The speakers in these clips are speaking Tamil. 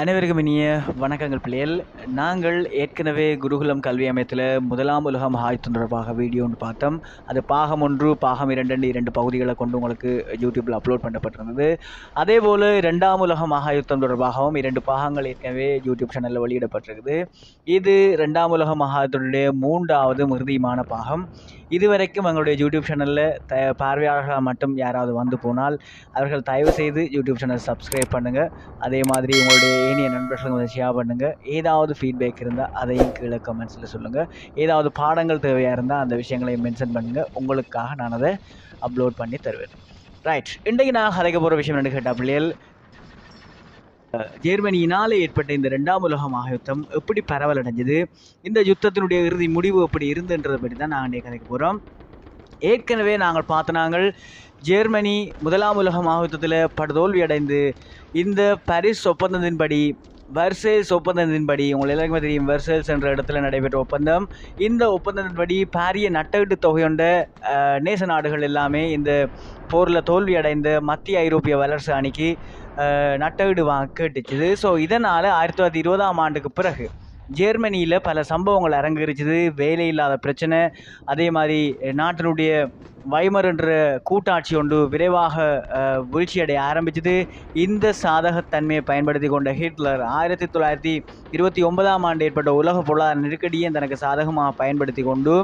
அனைவருக்கும் இனிய வணக்கங்கள் பிள்ளைகள். நாங்கள் ஏற்கனவே குருகுலம் கல்வி அமையத்தில் முதலாம் உலக மகாயுத்தம் தொடர்பாக வீடியோ ஒன்று பார்த்தோம். அது பாகம் ஒன்று பாகம் இரண்டு இரண்டு பகுதிகளை கொண்டு உங்களுக்கு யூடியூப்பில் அப்லோட் பண்ணப்பட்டிருந்தது. அதே போல் ரெண்டாம் உலக மகாயுத்தம் தொடர்பாகவும் இரண்டு பாகங்கள் ஏற்கனவே யூடியூப் சேனலில் வெளியிடப்பட்டிருக்குது. இது ரெண்டாம் உலக மகாயுத்தத்துடைய மூன்றாவது மிருதியமான பாகம். இதுவரைக்கும் எங்களுடைய யூடியூப் சேனலில் த பார்வையாளர்களாக மட்டும் யாராவது வந்து போனால் அவர்கள் தயவு செய்து யூடியூப் சேனல் சப்ஸ்கிரைப் பண்ணுங்கள் அதே மாதிரி உங்களுடைய ஏனைய நண்பர்களுக்கு வந்து ஷேர் பண்ணுங்கள் ஏதாவது ஃபீட்பேக் இருந்தால் அதையும் கீழே கமெண்ட்ஸில் சொல்லுங்கள் ஏதாவது பாடங்கள் தேவையாக இருந்தால் அந்த விஷயங்களையும் மென்ஷன் பண்ணுங்கள் உங்களுக்காக நான் அதை அப்லோட் பண்ணி தருவேன். ரைட் இன்றைக்கு நான் கதைக்க போகிற விஷயம் என்ன கேட்டால் பிள்ளைகள் ஜெர்மனியினால் ஏற்பட்ட இந்த ரெண்டாம் உலக மகாயுத்தம் எப்படி பரவலடைஞ்சது? இந்த யுத்தத்தினுடைய இறுதி முடிவு எப்படி இருந்துன்றதை பற்றி தான் நாங்கள் கதைக்க போகிறோம் ஏற்கனவே நாங்கள் பார்த்தனாங்கள் ஜெர்மனி முதலாம் உலக மாவட்டத்தில் படுதோல்வி அடைந்து இந்த பாரிஸ் ஒப்பந்தத்தின்படி வர்சேல்ஸ் ஒப்பந்தத்தின்படி உங்கள் எல்லாருக்குமே தெரியும் வர்சேல்ஸ் என்ற இடத்துல நடைபெற்ற ஒப்பந்தம். இந்த ஒப்பந்தத்தின்படி பாரிய நட்டகட்டு தொகையொண்ட நேச நாடுகள் எல்லாமே இந்த போரில் தோல்வி அடைந்த மத்திய ஐரோப்பிய வல்லரசு அணிக்கு நட்டகடு வா வாங்க கேட்டுச்சுது ஸோ இதனால் ஆயிரத்தி தொள்ளாயிரத்தி இருபதாம் ஆண்டுக்கு பிறகு ஜெர்மனியில் பல சம்பவங்கள் அரங்கரிச்சது வேலை இல்லாத பிரச்சனை. அதே மாதிரி நாட்டினுடைய வைமர் என்ற கூட்டாட்சி ஒன்று விரைவாக வீழ்ச்சியடைய ஆரம்பிச்சது. இந்த சாதகத்தன்மையை பயன்படுத்தி கொண்ட ஹிட்லர் ஆயிரத்தி தொள்ளாயிரத்தி இருபத்தி ஒன்பதாம் ஆண்டு ஏற்பட்ட உலக பொருளாதார நெருக்கடியை தனக்கு சாதகமாக பயன்படுத்தி கொண்டு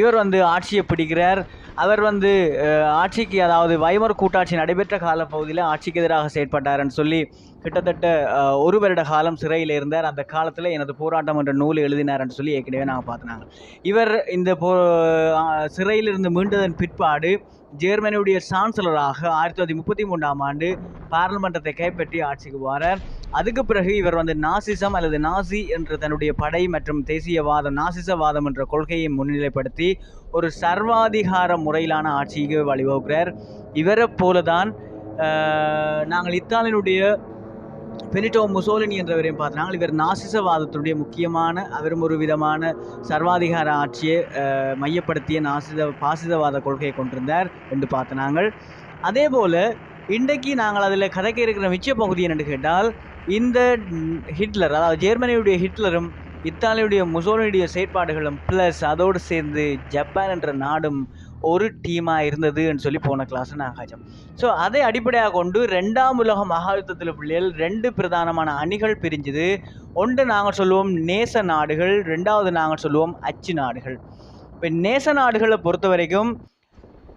இவர் வந்து ஆட்சியை பிடிக்கிறார். அவர் வந்து ஆட்சிக்கு அதாவது வைமர் கூட்டாட்சி நடைபெற்ற காலப்பகுதியில் ஆட்சிக்கு எதிராக செயற்பட்டார்னு சொல்லி கிட்டத்தட்ட ஒரு வருட காலம் சிறையில் இருந்தார். அந்த காலத்தில் எனது போராட்டம் என்ற நூல் எழுதினார்னு சொல்லி ஏற்கனவே நாங்கள் பார்த்தினாங்க. இவர் இந்த போ சிறையிலிருந்து மீண்டதன் பிற்பாடு ஜெர்மனியுடைய சான்சலராக ஆயிரத்தி தொள்ளாயிரத்தி முப்பத்தி மூன்றாம் ஆண்டு பாராளுமன்றத்தை கைப்பற்றி ஆட்சிக்கு வரார் அதுக்கு பிறகு இவர் வந்து நாசிசம் அல்லது நாசி என்ற தன்னுடைய படை மற்றும் தேசியவாதம் நாசிசவாதம் என்ற கொள்கையை முன்னிலைப்படுத்தி ஒரு சர்வாதிகார முறையிலான ஆட்சிக்கு வழிவகுக்கிறார். இவரை போல தான் நாங்கள் இத்தாலியினுடைய பெனிட்டோ முசோலினி என்றவரையும் பார்த்தாங்க இவர் நாசிசவாதத்தினுடைய முக்கியமான அவரும் ஒரு விதமான சர்வாதிகார ஆட்சியை மையப்படுத்திய நாசித பாசிசவாத கொள்கையை கொண்டிருந்தார் என்று பார்த்தனாங்கள் அதே போல் இன்றைக்கு நாங்கள் அதில் கதைக்க இருக்கிற மிச்ச பகுதி என்னென்னு கேட்டால் இந்த ஹிட்லர் அதாவது ஜெர்மனியுடைய ஹிட்லரும் இத்தாலியுடைய முசோலினுடைய செயற்பாடுகளும் ப்ளஸ் அதோடு சேர்ந்து ஜப்பான் என்ற நாடும் ஒரு டீமாக இருந்ததுன்னு சொல்லி போன கிளாஸ் நான் காய்ச்சோம் ஸோ அதை அடிப்படையாக கொண்டு ரெண்டாம் உலக மகாயுத்தத்தில் பிள்ளைகள் ரெண்டு பிரதானமான அணிகள் பிரிஞ்சுது. ஒன்று நாங்கள் சொல்லுவோம் நேச நாடுகள் ரெண்டாவது நாங்கள் சொல்லுவோம் அச்சு நாடுகள். இப்போ நேச நாடுகளை பொறுத்த வரைக்கும்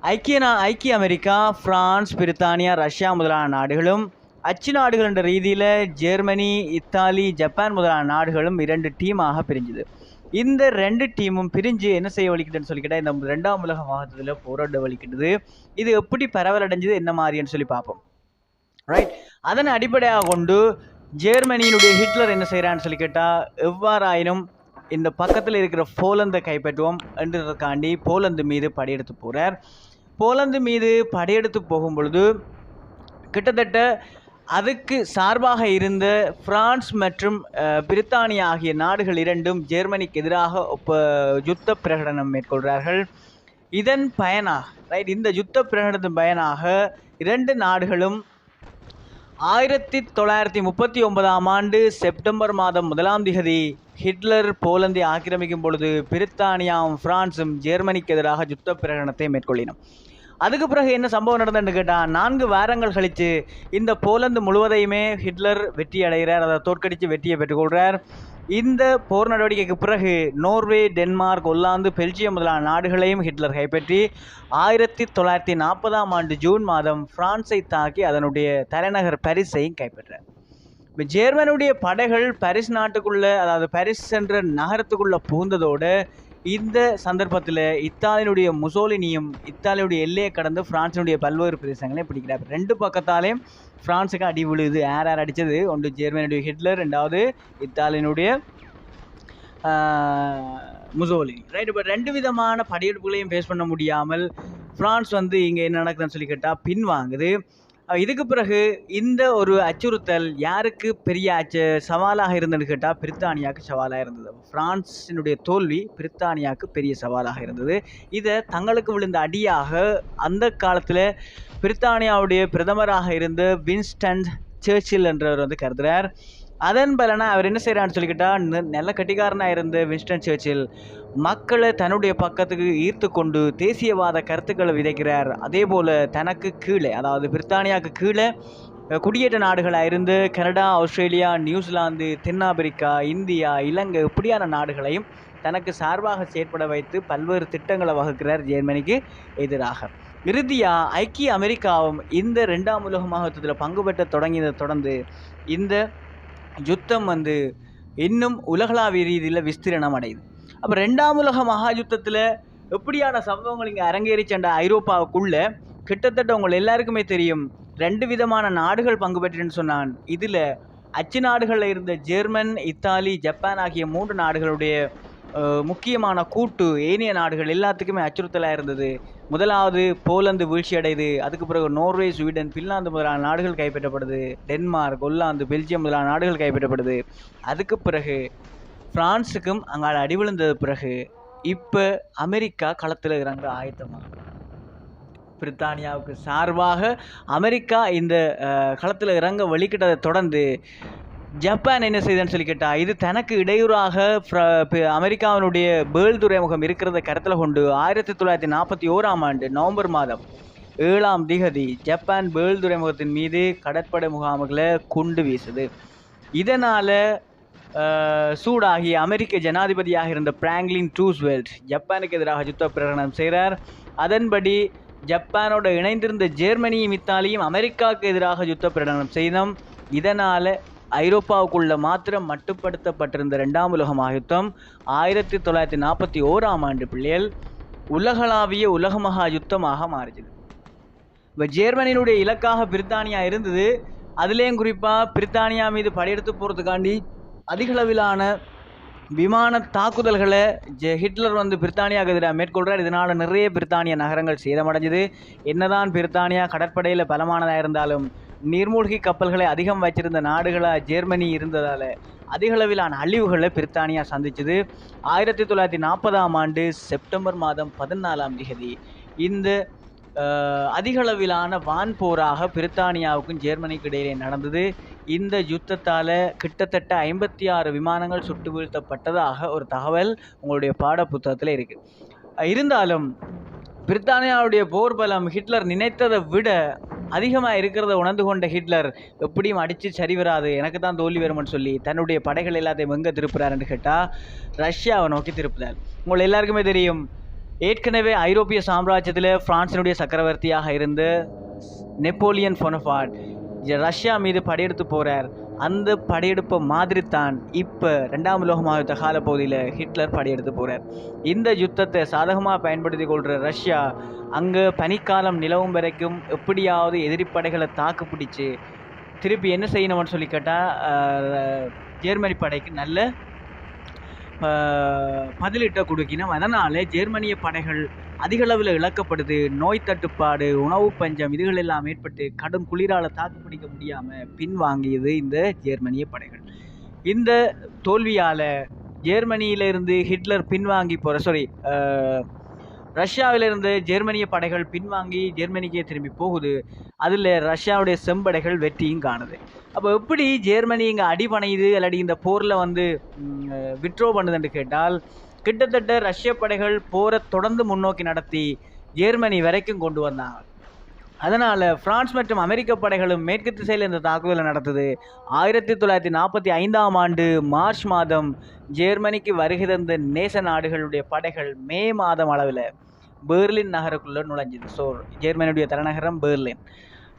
ஐக்கிய நா ஐக்கிய அமெரிக்கா ஃப்ரான்ஸ் பிரித்தானியா ரஷ்யா முதலான நாடுகளும் அச்சு நாடுகள் என்ற ரீதியில் ஜெர்மனி இத்தாலி ஜப்பான் முதலான நாடுகளும் இரண்டு டீமாக பிரிஞ்சுது. இந்த ரெண்டு டீமும் பிரிஞ்சு என்ன செய்ய வலிக்கிட்டுன்னு சொல்லிக்கிட்டா இந்த ரெண்டாம் உலக வாகத்தில் போராட வலிக்கிட்டது இது எப்படி பரவலடைஞ்சது என்ன மாதிரின்னு சொல்லி பார்ப்போம். ரைட் அதனை அடிப்படையாக கொண்டு ஜெர்மனியினுடைய ஹிட்லர் என்ன செய்கிறான்னு சொல்லி கேட்டால் எவ்வாறாயினும் இந்த பக்கத்தில் இருக்கிற போலந்தை கைப்பற்றுவோம் என்றதற்காண்டி போலந்து மீது படையெடுத்து போகிறார் போலந்து மீது படையெடுத்து போகும் பொழுது கிட்டத்தட்ட அதுக்கு சார்பாக இருந்த பிரான்ஸ் மற்றும் பிரித்தானியா ஆகிய நாடுகள் இரண்டும் ஜெர்மனிக்கு எதிராக ஒப்ப யுத்த பிரகடனம் மேற்கொள்கிறார்கள். இதன் பயனாக ரைட் இந்த யுத்த பிரகடனத்தின் பயனாக இரண்டு நாடுகளும் ஆயிரத்தி தொள்ளாயிரத்தி முப்பத்தி ஒன்பதாம் ஆண்டு செப்டம்பர் மாதம் முதலாம் திகதி ஹிட்லர் போலந்தை ஆக்கிரமிக்கும் பொழுது பிரித்தானியாவும் பிரான்ஸும் ஜெர்மனிக்கு எதிராக யுத்த பிரகடனத்தை மேற்கொள்ளினோம் அதுக்கு பிறகு என்ன சம்பவம் நடந்ததுன்னு கேட்டால் நான்கு வாரங்கள் கழித்து இந்த போலந்து முழுவதையுமே ஹிட்லர் வெற்றி அடைகிறார். அதை தோற்கடித்து வெற்றியை பெற்றுக்கொள்கிறார் இந்த போர் நடவடிக்கைக்கு பிறகு நோர்வே டென்மார்க் ஒல்லாந்து பெல்ஜியம் முதலான நாடுகளையும் ஹிட்லர் கைப்பற்றி ஆயிரத்தி தொள்ளாயிரத்தி நாற்பதாம் ஆண்டு ஜூன் மாதம் பிரான்ஸை தாக்கி அதனுடைய தலைநகர் பரிசையும் கைப்பற்றார். இப்போ ஜெர்மனுடைய படைகள் பரிஸ் நாட்டுக்குள்ளே அதாவது பரிஸ் என்ற நகரத்துக்குள்ளே புகுந்ததோடு இந்த சந்தர்ப்பத்தில் இத்தாலியினுடைய முசோலினியும் இத்தாலியுடைய எல்லையை கடந்து பிரான்சினுடைய பல்வேறு பிரதேசங்களையும் பிடிக்கிறார். ரெண்டு பக்கத்தாலேயும் பிரான்ஸுக்கு அடி விழுது. யார் யார் அடித்தது ஒன்று ஜெர்மனியுடைய ஹிட்லர் ரெண்டாவது இத்தாலியினுடைய முசோலினி. ரைட் இப்போ ரெண்டு விதமான படையெடுப்புகளையும் ஃபேஸ் பண்ண முடியாமல் ஃப்ரான்ஸ் வந்து இங்கே என்ன நடக்குதுன்னு சொல்லி கேட்டால் பின்வாங்குது. இதுக்கு பிறகு இந்த ஒரு அச்சுறுத்தல் யாருக்கு பெரிய அச்சு சவாலாக இருந்ததுன்னு கேட்டால் பிரித்தானியாவுக்கு சவாலாக இருந்தது. ஃப்ரான்ஸினுடைய தோல்வி பிரித்தானியாவுக்கு பெரிய சவாலாக இருந்தது. இதை தங்களுக்கு விழுந்த அடியாக அந்த காலத்தில் பிரித்தானியாவுடைய பிரதமராக இருந்த வின்ஸ்டன் சர்ச்சில் என்றவர் வந்து கருதுகிறார் அதன் பலனா அவர் என்ன செய்கிறான்னு சொல்லிக்கிட்டா ந- நல்ல கட்டிக்காரனாக இருந்த வின்ஸ்டன் சர்ச்சில் மக்களை தன்னுடைய பக்கத்துக்கு ஈர்த்து கொண்டு தேசியவாத கருத்துக்களை விதைக்கிறார். அதே போல் தனக்கு கீழே அதாவது பிரித்தானியாவுக்கு கீழே குடியேற்ற நாடுகளாக இருந்து கனடா ஆஸ்திரேலியா நியூசிலாந்து தென்னாப்பிரிக்கா இந்தியா இலங்கை இப்படியான நாடுகளையும் தனக்கு சார்பாக செயற்பட வைத்து பல்வேறு திட்டங்களை வகுக்கிறார் ஜெர்மனிக்கு எதிராக. இறுதியாக ஐக்கிய அமெரிக்காவும் இந்த ரெண்டாம் உலக மகத்துவத்தில் பங்கு பெற்ற தொடங்கியதை தொடர்ந்து இந்த யுத்தம் வந்து இன்னும் உலகளாவிய ரீதியில் விஸ்தீரணம் அடையுது அப்போ ரெண்டாம் உலக மகா யுத்தத்தில் எப்படியான சம்பவங்கள் இங்கே அரங்கேறிச்சண்ட ஐரோப்பாவுக்குள்ள கிட்டத்தட்ட உங்கள் எல்லாருக்குமே தெரியும் ரெண்டு விதமான நாடுகள் பங்கு பெற்றேன்னு சொன்னான். இதில் அச்சு நாடுகளில் இருந்த ஜெர்மன் இத்தாலி ஜப்பான் ஆகிய மூன்று நாடுகளுடைய முக்கியமான கூட்டு ஏனைய நாடுகள் எல்லாத்துக்குமே அச்சுறுத்தலாக இருந்தது. முதலாவது போலந்து வீழ்ச்சி அடையுது அதுக்கு பிறகு நோர்வே ஸ்வீடன் பின்லாந்து முதலான நாடுகள் கைப்பற்றப்படுது. டென்மார்க் ஒல்லாந்து பெல்ஜியம் முதலான நாடுகள் கைப்பற்றப்படுது. அதுக்கு பிறகு பிரான்ஸுக்கும் அங்கால அடி விழுந்தது பிறகு இப்போ அமெரிக்கா களத்தில் இறங்க ஆயத்தமாக பிரித்தானியாவுக்கு சார்பாக அமெரிக்கா இந்த களத்தில் இறங்க வழிகிட்டதை தொடர்ந்து ஜப்பான் என்ன செய்தன்னு சொல்லி கேட்டால் இது தனக்கு இடையூறாக அமெரிக்காவினுடைய பேல் துறைமுகம் இருக்கிறத கருத்தில் கொண்டு ஆயிரத்தி தொள்ளாயிரத்தி நாற்பத்தி ஓராம் ஆண்டு நவம்பர் மாதம் ஏழாம் திகதி ஜப்பான் பேல் துறைமுகத்தின் மீது கடற்படை முகாம்களை குண்டு வீசுது. இதனால் சூடாகி அமெரிக்க ஜனாதிபதியாக இருந்த பிராங்க்லின் டூஸ்வெல்ட் ஜப்பானுக்கு எதிராக யுத்த பிரகடனம் செய்கிறார். அதன்படி ஜப்பானோட இணைந்திருந்த ஜெர்மனியும் இத்தாலியும் அமெரிக்காவுக்கு எதிராக யுத்த பிரகடனம் செய்தோம். இதனால் ஐரோப்பாவுக்குள்ள மாத்திரம் மட்டுப்படுத்தப்பட்டிருந்த ரெண்டாம் உலக மகாயுத்தம் ஆயிரத்தி தொள்ளாயிரத்தி நாற்பத்தி ஓராம் ஆண்டு பிள்ளைகள் உலகளாவிய உலக மகா யுத்தமாக மாறிச்சுது இப்போ ஜெர்மனியினுடைய இலக்காக பிரித்தானியா இருந்தது. அதுலேயும் குறிப்பாக பிரித்தானியா மீது படையெடுத்து போகிறதுக்காண்டி அதிகளவிலான விமான தாக்குதல்களை ஜெ ஹிட்லர் வந்து பிரித்தானியாவுக்கு எதிராக மேற்கொள்கிறார் இதனால் நிறைய பிரித்தானிய நகரங்கள் சேதமடைஞ்சது. என்னதான் பிரித்தானியா கடற்படையில் பலமானதாக இருந்தாலும் நீர்மூழ்கி கப்பல்களை அதிகம் வச்சிருந்த நாடுகளாக ஜெர்மனி இருந்ததால் அதிகளவிலான அழிவுகளை பிரித்தானியா சந்திச்சது. ஆயிரத்தி தொள்ளாயிரத்தி நாற்பதாம் ஆண்டு செப்டம்பர் மாதம் பதினாலாம் தேதி இந்த அதிகளவிலான வான் போராக பிரித்தானியாவுக்கும் ஜெர்மனிக்கு இடையிலே நடந்தது. இந்த யுத்தத்தால் கிட்டத்தட்ட ஐம்பத்தி ஆறு விமானங்கள் சுட்டு வீழ்த்தப்பட்டதாக ஒரு தகவல் உங்களுடைய பாட புத்தகத்தில் இருக்குது இருந்தாலும் பிரித்தானியாவுடைய போர் பலம் ஹிட்லர் நினைத்ததை விட அதிகமாக இருக்கிறத உணர்ந்து கொண்ட ஹிட்லர் எப்படியும் அடித்து சரி வராது எனக்கு தான் தோல்வி வரும்னு சொல்லி தன்னுடைய படைகள் எல்லாத்தையும் எங்கே திருப்புறாருன்னு கேட்டால் ரஷ்யாவை நோக்கி திருப்புறார். உங்கள் எல்லாருக்குமே தெரியும் ஏற்கனவே ஐரோப்பிய சாம்ராஜ்யத்தில் பிரான்சினுடைய சக்கரவர்த்தியாக இருந்து நெப்போலியன் ஃபொனஃபாட் ரஷ்யா மீது படையெடுத்து போகிறார் அந்த படையெடுப்பை மாதிரி தான் இப்போ ரெண்டாம் உலக கால காலப்பகுதியில் ஹிட்லர் படையெடுத்து போகிறார் இந்த யுத்தத்தை சாதகமாக பயன்படுத்தி கொள்கிற ரஷ்யா அங்கே பனிக்காலம் நிலவும் வரைக்கும் எப்படியாவது எதிரிப்படைகளை தாக்கு பிடிச்சு திருப்பி என்ன செய்யணும்னு சொல்லி கேட்டால் ஜெர்மனி படைக்கு நல்ல பதிலிட்ட கொடுக்கினோம் அதனால் ஜெர்மனிய படைகள் அதிகளவில் இழக்கப்படுது. நோய் தட்டுப்பாடு உணவு பஞ்சம் இதுகள் எல்லாம் ஏற்பட்டு கடும் குளிரால் தாக்கு பிடிக்க முடியாமல் பின்வாங்கியது இந்த ஜெர்மனிய படைகள். இந்த தோல்வியால் ஜெர்மனியிலிருந்து ஹிட்லர் பின்வாங்கி போகிற சாரி ரஷ்யாவிலிருந்து ஜெர்மனிய படைகள் பின்வாங்கி ஜெர்மனிக்கே திரும்பி போகுது. அதில் ரஷ்யாவுடைய செம்படைகள் வெற்றியும் காணுது. அப்போ எப்படி ஜெர்மனி இங்கே அடிபணையுது இல்லாடி இந்த போரில் வந்து விட்ரோ பண்ணுதுன்னு கேட்டால் கிட்டத்தட்ட ரஷ்ய படைகள் போரை தொடர்ந்து முன்னோக்கி நடத்தி ஜெர்மனி வரைக்கும் கொண்டு வந்தாங்க. அதனால் பிரான்ஸ் மற்றும் அமெரிக்க படைகளும் மேற்கு திசையில் இந்த தாக்குதலை நடத்துது. ஆயிரத்தி தொள்ளாயிரத்தி நாற்பத்தி ஐந்தாம் ஆண்டு மார்ச் மாதம் ஜெர்மனிக்கு வருகை தந்த நேச நாடுகளுடைய படைகள் மே மாதம் அளவில். பெர்லின் நகருக்குள்ளே நுழைஞ்சுது. ஸோ ஜெர்மனியுடைய தலைநகரம் பெர்லின்.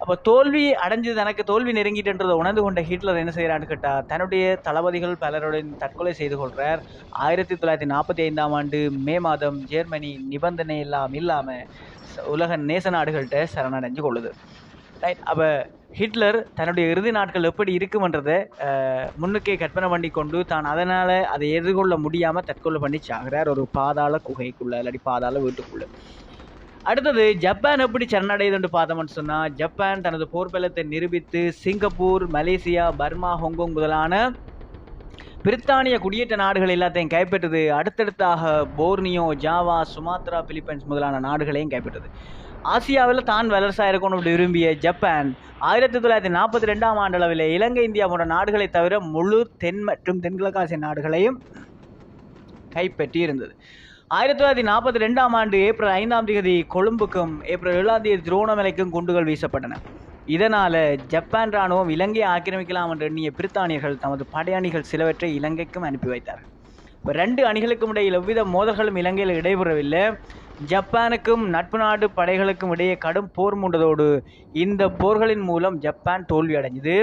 அப்போ தோல்வி அடைஞ்சது எனக்கு தோல்வி நெருங்கிட்டுன்றதை உணர்ந்து கொண்ட ஹிட்லர் என்ன செய்கிறான்னு கேட்டால் தன்னுடைய தளபதிகள் பலருடன் தற்கொலை செய்து கொள்கிறார் ஆயிரத்தி தொள்ளாயிரத்தி நாற்பத்தி ஐந்தாம் ஆண்டு மே மாதம் ஜெர்மனி நிபந்தனை எல்லாம் இல்லாமல் உலக நேச நாடுகள்கிட்ட சரணடைஞ்சு கொள்ளுது. ரைட் அப்போ ஹிட்லர் தன்னுடைய இறுதி நாட்கள் எப்படி இருக்குமன்றதை முன்னுக்கே கற்பனை பண்ணி கொண்டு தான் அதனால் அதை எதிர்கொள்ள முடியாமல் தற்கொலை பண்ணி சாகிறார் ஒரு பாதாள குகைக்குள்ளே இல்லாட்டி பாதாள வீட்டுக்குள்ளே. அடுத்தது ஜப்பான் எப்படி சரணடையுதுன்னு பார்த்தோம்னு சொன்னால் ஜப்பான் தனது போர்பலத்தை நிரூபித்து சிங்கப்பூர் மலேசியா பர்மா ஹாங்காங் முதலான பிரித்தானிய குடியேற்ற நாடுகள் எல்லாத்தையும் கைப்பற்றுது. அடுத்தடுத்தாக போர்னியோ ஜாவா சுமாத்ரா பிலிப்பைன்ஸ் முதலான நாடுகளையும் கைப்பற்றுது. ஆசியாவில் தான் வல்லரசாக இருக்கணும் அப்படி விரும்பிய ஜப்பான் ஆயிரத்தி தொள்ளாயிரத்தி நாற்பத்தி ரெண்டாம் ஆண்டளவில் இலங்கை இந்தியா போன்ற நாடுகளை தவிர முழு தென் மற்றும் தென்கிழக்காசிய நாடுகளையும் கைப்பற்றி இருந்தது ஆயிரத்தி தொள்ளாயிரத்தி நாற்பத்தி ரெண்டாம் ஆண்டு ஏப்ரல் ஐந்தாம் தேதி கொழும்புக்கும் ஏப்ரல் ஏழாம் தேதி திருவோணமலைக்கும் குண்டுகள் வீசப்பட்டன. இதனால் ஜப்பான் ராணுவம் இலங்கையை ஆக்கிரமிக்கலாம் என்று எண்ணிய பிரித்தானியர்கள் தமது படையணிகள் சிலவற்றை இலங்கைக்கும் அனுப்பி வைத்தார்கள். இப்போ ரெண்டு அணிகளுக்கும் இடையில் எவ்வித மோதல்களும் இலங்கையில் இடைபெறவில்லை. ஜப்பானுக்கும் நட்பு நாடு படைகளுக்கும் இடையே கடும் போர் மூண்டதோடு இந்த போர்களின் மூலம் ஜப்பான் தோல்வி அடைஞ்சது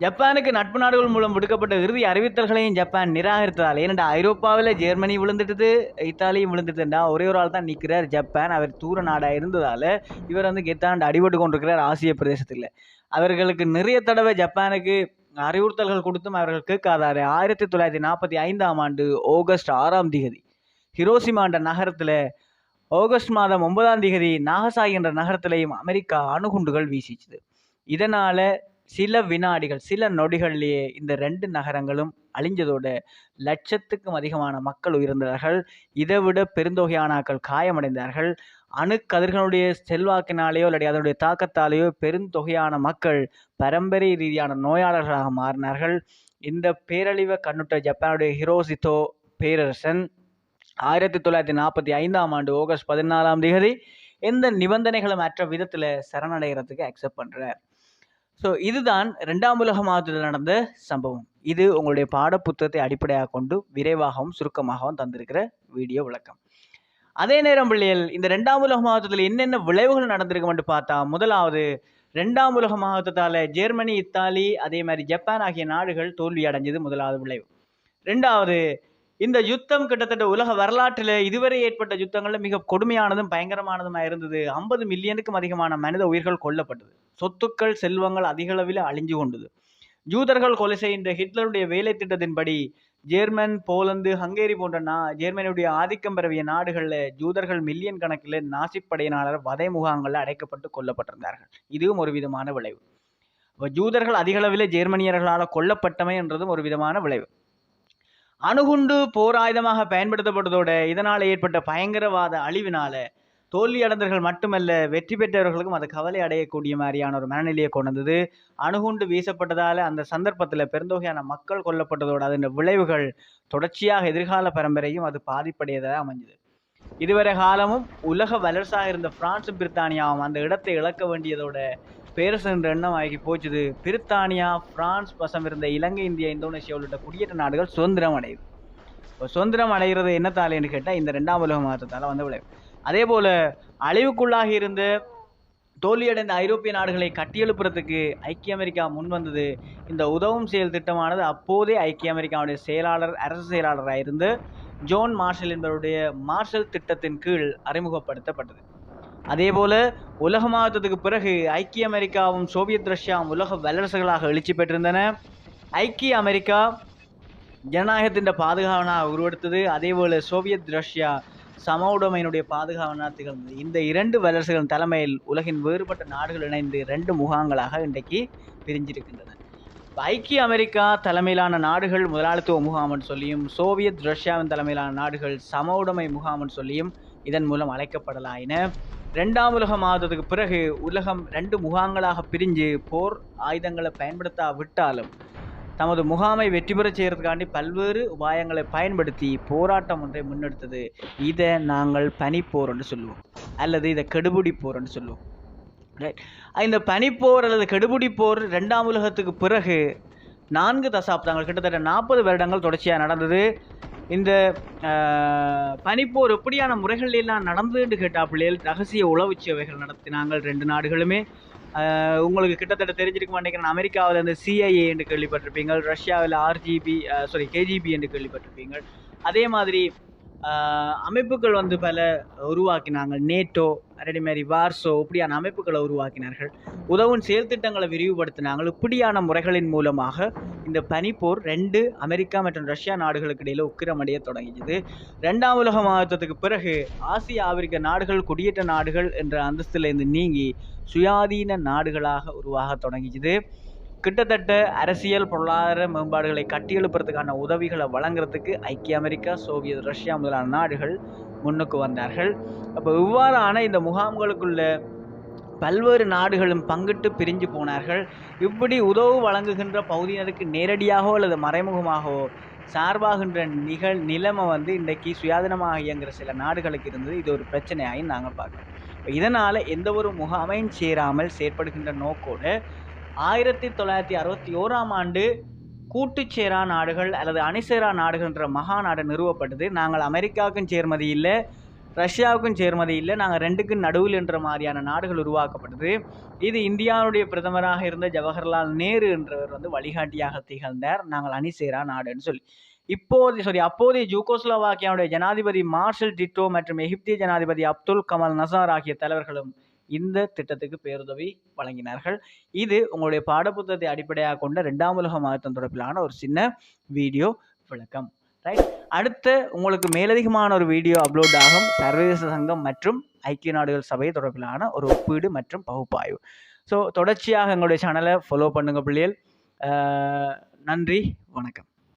ஜப்பானுக்கு நட்பு நாடுகள் மூலம் விடுக்கப்பட்ட இறுதி அறிவித்தல்களையும் ஜப்பான் நிராகரித்ததால் ஏனென்றா ஐரோப்பாவில் ஜெர்மனி விழுந்துட்டுது இத்தாலியும் விழுந்துட்டுண்டா ஒரே ஒரு ஆள் தான் நிற்கிறார் ஜப்பான். அவர் தூர நாடாக இருந்ததால் இவர் வந்து கெத்தாண்டு அடிபட்டு கொண்டிருக்கிறார் ஆசிய பிரதேசத்தில். அவர்களுக்கு நிறைய தடவை ஜப்பானுக்கு அறிவுறுத்தல்கள் கொடுத்தும் அவர்கள் கேட்காதாரு ஆயிரத்தி தொள்ளாயிரத்தி நாற்பத்தி ஐந்தாம் ஆண்டு ஆகஸ்ட் ஆறாம் திகதி ஹிரோசிமான்ற நகரத்தில் ஆகஸ்ட் மாதம் ஒன்பதாம் தேதி நாகசாய் என்ற நகரத்திலையும் அமெரிக்கா அணுகுண்டுகள் வீசிச்சுது இதனால் சில வினாடிகள் சில நொடிகள்லேயே இந்த ரெண்டு நகரங்களும் அழிஞ்சதோட லட்சத்துக்கும் அதிகமான மக்கள் உயிர்ந்தார்கள் இதைவிட பெருந்தொகையானாக்கள் காயமடைந்தார்கள். அணுக்கதிர்களுடைய செல்வாக்கினாலேயோ இல்லாட்டி அதனுடைய தாக்கத்தாலேயோ பெருந்தொகையான மக்கள் பரம்பரை ரீதியான நோயாளர்களாக மாறினார்கள். இந்த பேரழிவை கண்ணுட்ட ஜப்பானுடைய ஹிரோசித்தோ பேரரசன் ஆயிரத்தி தொள்ளாயிரத்தி நாற்பத்தி ஐந்தாம் ஆண்டு ஆகஸ்ட் பதினாலாம் தேதி எந்த நிபந்தனைகளும் அற்ற விதத்தில் சரணடைகிறதுக்கு அக்செப்ட் பண்ணுறார் ஸோ இதுதான் ரெண்டாம் உலக மாதத்தில் நடந்த சம்பவம். இது உங்களுடைய பாடப்புத்தகத்தை அடிப்படையாக கொண்டு விரைவாகவும் சுருக்கமாகவும் தந்திருக்கிற வீடியோ விளக்கம். அதே நேரம் பிள்ளைகள் இந்த ரெண்டாம் உலக மாவட்டத்தில் என்னென்ன விளைவுகள் நடந்திருக்கும்னு பார்த்தா முதலாவது ரெண்டாம் உலக மாவட்டத்தால் ஜெர்மனி இத்தாலி அதே மாதிரி ஜப்பான் ஆகிய நாடுகள் தோல்வி அடைஞ்சது முதலாவது விளைவு. ரெண்டாவது இந்த யுத்தம் கிட்டத்தட்ட உலக வரலாற்றில் இதுவரை ஏற்பட்ட யுத்தங்களில் மிக கொடுமையானதும் பயங்கரமானதுமாக இருந்தது. ஐம்பது மில்லியனுக்கும் அதிகமான மனித உயிர்கள் கொல்லப்பட்டது. சொத்துக்கள் செல்வங்கள் அதிகளவில் அழிஞ்சு கொண்டது. ஜூதர்கள் கொலை செய்கின்ற ஹிட்லருடைய வேலை திட்டத்தின்படி ஜெர்மன் போலந்து ஹங்கேரி போன்ற நா ஜெர்மனியுடைய ஆதிக்கம் பரவிய நாடுகளில் ஜூதர்கள் மில்லியன் கணக்கில் நாசிப்படையினாளர் வதை முகாங்களில் அடைக்கப்பட்டு கொல்லப்பட்டிருந்தார்கள். இதுவும் ஒரு விதமான விளைவு. இப்போ ஜூதர்கள் அதிகளவில் ஜெர்மனியர்களால் கொல்லப்பட்டமை என்றதும் ஒரு விதமான விளைவு. அணுகுண்டு போர் ஆயுதமாக பயன்படுத்தப்பட்டதோட இதனால் ஏற்பட்ட பயங்கரவாத அழிவினால தோல்வி அடைந்தவர்கள் மட்டுமல்ல வெற்றி பெற்றவர்களுக்கும் அது கவலை அடையக்கூடிய மாதிரியான ஒரு மனநிலையை கொண்டது அணுகுண்டு வீசப்பட்டதால் அந்த சந்தர்ப்பத்தில் பெருந்தொகையான மக்கள் கொல்லப்பட்டதோடு அதன் விளைவுகள் தொடர்ச்சியாக எதிர்கால பரம்பரையும் அது பாதிப்படையதாக அமைஞ்சது. இதுவரை காலமும் உலக வளர்ச்சாக இருந்த பிரான்சும் பிரித்தானியாவும் அந்த இடத்தை இழக்க வேண்டியதோட பேரரசு என்ற எண்ணம் ஆகி போச்சுது. பிரித்தானியா பிரான்ஸ் வசம் இருந்த இலங்கை இந்தியா இந்தோனேஷியா உள்ளிட்ட குடியேற்ற நாடுகள் சுதந்திரம் அடையுது. இப்போ சுதந்திரம் அடைகிறது என்னத்தாலேன்னு கேட்டால் இந்த ரெண்டாம் உலக மாற்றத்தால் வந்து விளைவு. அதே போல் அழிவுக்குள்ளாகி இருந்த தோல்வியடைந்த ஐரோப்பிய நாடுகளை கட்டியெழுப்புறதுக்கு ஐக்கிய அமெரிக்கா முன் வந்தது. இந்த உதவும் செயல் திட்டமானது அப்போதே ஐக்கிய அமெரிக்காவுடைய செயலாளர் அரசு செயலாளராக இருந்து ஜோன் மார்ஷல் என்பவருடைய மார்ஷல் திட்டத்தின் கீழ் அறிமுகப்படுத்தப்பட்டது. அதேபோல உலக மாதத்துக்கு பிறகு ஐக்கிய அமெரிக்காவும் சோவியத் ரஷ்யாவும் உலக வல்லரசுகளாக எழுச்சி பெற்றிருந்தன. ஐக்கிய அமெரிக்கா ஜனநாயகத்தின் பாதுகாவனாக உருவெடுத்தது. அதேபோல் சோவியத் ரஷ்யா சம உடைமையினுடைய பாதுகாவனாக திகழ்ந்தது. இந்த இரண்டு வல்லரசுகளின் தலைமையில் உலகின் வேறுபட்ட நாடுகள் இணைந்து ரெண்டு முகாங்களாக இன்றைக்கு பிரிஞ்சிருக்கின்றன. ஐக்கிய அமெரிக்கா தலைமையிலான நாடுகள் முதலாளித்துவ முகாம்னு சொல்லியும் சோவியத் ரஷ்யாவின் தலைமையிலான நாடுகள் சம உடைமை முகாம்னு சொல்லியும் இதன் மூலம் அழைக்கப்படலாயின. ரெண்டாம் உலக மாதத்துக்கு பிறகு உலகம் ரெண்டு முகாங்களாக பிரிஞ்சு போர் ஆயுதங்களை பயன்படுத்தாவிட்டாலும் தமது முகாமை வெற்றி பெறச் செய்கிறதுக்காண்டி பல்வேறு உபாயங்களை பயன்படுத்தி போராட்டம் ஒன்றை முன்னெடுத்தது. இதை நாங்கள் பனிப்போர் என்று சொல்லுவோம். அல்லது இதை கெடுபிடி போர் என்று சொல்லுவோம். ரைட் இந்த பனிப்போர் அல்லது கெடுபிடி போர் ரெண்டாம் உலகத்துக்கு பிறகு நான்கு தசாப்தங்கள் கிட்டத்தட்ட நாற்பது வருடங்கள் தொடர்ச்சியாக நடந்தது. இந்த பனிப்போர் எப்படியான முறைகள் எல்லாம் நடந்துன்னு கேட்டா பிள்ளைகள் ரகசிய உளவு சேவைகள் நடத்தினாங்க ரெண்டு நாடுகளுமே. உங்களுக்கு கிட்டத்தட்ட தெரிஞ்சிருக்க நினைக்கிறேன். அமெரிக்காவில் இந்த சிஐஏ என்று கேள்விப்பட்டிருப்பீங்க ரஷ்யாவில் ஆர்ஜிபி சாரி கேஜிபி என்று கேள்விப்பட்டிருப்பீங்க அதே மாதிரி அமைப்புகள் வந்து பல உருவாக்கினாங்க. நேட்டோ அதேமாரி வார்சோ இப்படியான அமைப்புகளை உருவாக்கினார்கள். உதவும் செயல்திட்டங்களை விரிவுபடுத்தினாங்க. இப்படியான முறைகளின் மூலமாக இந்த பனிப்போர் ரெண்டு அமெரிக்கா மற்றும் ரஷ்யா நாடுகளுக்கு இடையில உக்கிரமடைய தொடங்கியது. ரெண்டாம் உலக மகாயுத்தத்துக்கு பிறகு ஆசிய ஆப்பிரிக்க நாடுகள் குடியேற்ற நாடுகள் என்ற அந்தஸ்திலிருந்து நீங்கி சுயாதீன நாடுகளாக உருவாக தொடங்கியது. கிட்டத்தட்ட அரசியல் பொருளாதார மேம்பாடுகளை கட்டியெழுப்புறதுக்கான உதவிகளை வழங்குறதுக்கு ஐக்கிய அமெரிக்கா சோவியத் ரஷ்யா முதலான நாடுகள் முன்னுக்கு வந்தார்கள். அப்போ இவ்வாறான இந்த முகாம்களுக்குள்ள பல்வேறு நாடுகளும் பங்கிட்டு பிரிஞ்சு போனார்கள். இப்படி உதவு வழங்குகின்ற பகுதியினருக்கு நேரடியாகவோ அல்லது மறைமுகமாகவோ சார்பாகின்ற நிகழ் நிலைமை வந்து இன்றைக்கு சுயாதீனமாக இயங்குகிற சில நாடுகளுக்கு இருந்தது. இது ஒரு பிரச்சனையாகி நாங்கள் பார்க்குறோம். இப்போ இதனால் எந்த ஒரு முகாமையும் சேராமல் செயற்படுகின்ற நோக்கோடு ஆயிரத்தி தொள்ளாயிரத்தி அறுபத்தி ஓராம் ஆண்டு கூட்டுச்சேரா நாடுகள் அல்லது அணிசேரா நாடுகள்ன்ற மகாநாடு நிறுவப்பட்டது. நாங்கள் அமெரிக்காவுக்கும் சேர்மதி இல்லை ரஷ்யாவுக்கும் சேர்மதி இல்லை நாங்கள் ரெண்டுக்கும் நடுவில் என்ற மாதிரியான நாடுகள் உருவாக்கப்பட்டது. இது இந்தியாவுடைய பிரதமராக இருந்த ஜவஹர்லால் நேரு என்றவர் வந்து வழிகாட்டியாக திகழ்ந்தார். நாங்கள் அணிசேரா நாடுன்னு சொல்லி. இப்போது சாரி அப்போதைய ஜூகோஸ்லோவாக்கியாவுடைய ஜனாதிபதி மார்ஷல் டிட்டோ மற்றும் எகிப்திய ஜனாதிபதி அப்துல் கமல் நசார் ஆகிய தலைவர்களும் இந்த திட்டத்துக்கு பேருதவி வழங்கினார்கள். இது உங்களுடைய பாடப்புத்தகத்தை அடிப்படையாக கொண்ட ரெண்டாம் உலக மகத்தம் தொடர்பிலான ஒரு சின்ன வீடியோ விளக்கம். ரைட் அடுத்த உங்களுக்கு மேலதிகமான ஒரு வீடியோ அப்லோட் ஆகும். சர்வதேச சங்கம் மற்றும் ஐக்கிய நாடுகள் சபை தொடர்பிலான ஒரு ஒப்பீடு மற்றும் பகுப்பாய்வு. ஸோ தொடர்ச்சியாக எங்களுடைய சேனலை ஃபாலோ பண்ணுங்க பிள்ளைகள். நன்றி. வணக்கம்.